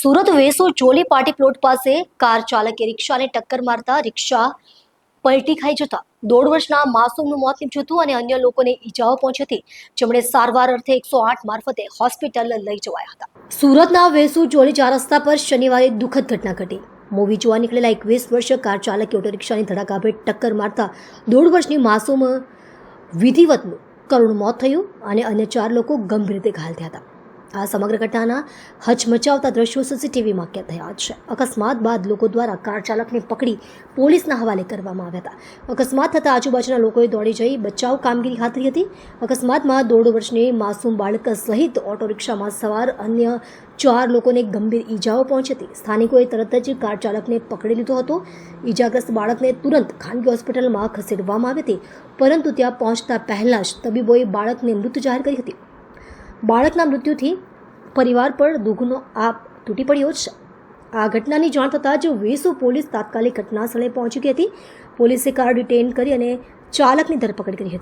Surat Vesu Choli party plot પાસે car ચાલકે રિક્ષાને ટક્કર મારતા રિક્ષા પલટી ખાઈ જતા. દોઢ વર્ષના માસૂમનું મોત નીપજ્યું હતું અને અન્ય લોકોને ઈજાઓ પહોંચી હતી. જેમણે સારવાર અર્થે એકસો આઠ મારફતે હોસ્પિટલ લઈ જવાયા હતા. સુરતના વેસુ ચોલી ચાર રસ્તા પર શનિવારે દુઃખદ ઘટના ઘટી. મૂવી જોવા નીકળેલા એકવીસ વર્ષીય કાર ચાલકે ઓટો રિક્ષાની ધડાકાભેટ ટક્કર મારતા દોઢ વર્ષની માસૂમ વિધિવતનું કરુણ મોત થયું અને અન્ય ચાર લોકો ગંભીર રીતે ઘાયલ થયા હતા. આ સમગ્ર ઘટનાના હચમચાવતા દ્રશ્યો સીસીટીવીમાં કેદ થયા છે. અકસ્માત બાદ લોકો દ્વારા કાર ચાલકને પકડી પોલીસના હવાલે કરવામાં આવ્યા હતા. અકસ્માત થતાં આજુબાજુના લોકોએ દોડી જઈ બચાવ કામગીરી હાથ ધરી હતી. અકસ્માતમાં દોઢ વર્ષની માસૂમ બાળક સહિત ઓટો રિક્ષામાં સવાર અન્ય ચાર લોકોને ગંભીર ઈજાઓ પહોંચી હતી. સ્થાનિકોએ તરત જ કાર ચાલકને પકડી લીધો હતો. ઈજાગ્રસ્ત બાળકને તુરંત ખાનગી હોસ્પિટલમાં ખસેડવામાં આવી હતી, પરંતુ ત્યાં પહોંચતા પહેલાં જ તબીબોએ બાળકને મૃત જાહેર કરી હતી. બાળકના મૃત્યુથી પરિવાર પર દુઃખનો આપ તૂટી પડ્યો છે. આ ઘટનાની જાણ થતાં જ વેસુ પોલીસ તાત્કાલિક ઘટના સ્થળે પહોંચી ગઈ હતી. પોલીસે કાર ડિટેન કરી અને ચાલકની ધરપકડ કરી હતી.